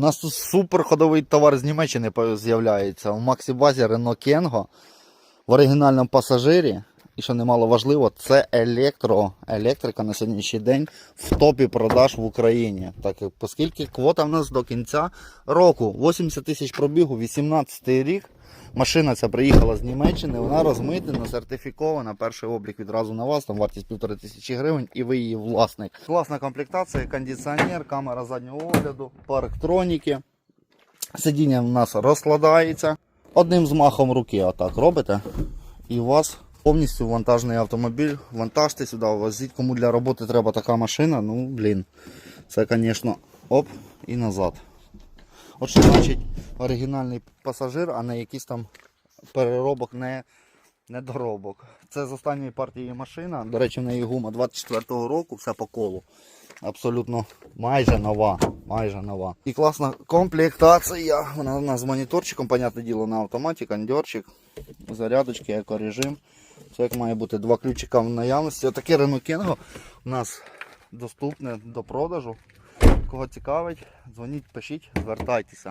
У нас тут супер товар з Німеччини з'являється. У Максібазі Renault Kengo в оригінальному пасажирі. І що немало важливо, це електро, електрика на сьогоднішній день в топі продаж в Україні. Так оскільки квота в нас до кінця року 80 тисяч пробігу, 18 рік. Машина ця приїхала з Німеччини, вона розмитнена, сертифікована. Перший облік відразу на вас, там вартість півтори тисячі гривень, і ви її власник. Класна комплектація, кондиціонер, камера заднього огляду, парктроніки. Сидіння в нас розкладається. Одним змахом руки отак робите. І у вас повністю вантажний автомобіль. Вантажте сюди, возіть. Кому для роботи треба така машина, ну блін. Це, звісно, оп і назад. От що значить оригінальний пасажир, а не якийсь там переробок, не недоробок. Це з останньої партії машина. До речі, в неї гума 24-го року, все по колу. Абсолютно майже нова. Майже нова. І класна комплектація. Вона у нас з моніторчиком, понятне діло, на автоматі, кондьорчик, зарядочки, екорежим. Все як має бути два ключика в наявності. Отаке Renault Kengo у нас доступне до продажу. Кого цікавить, дзвоніть, пишіть, звертайтеся.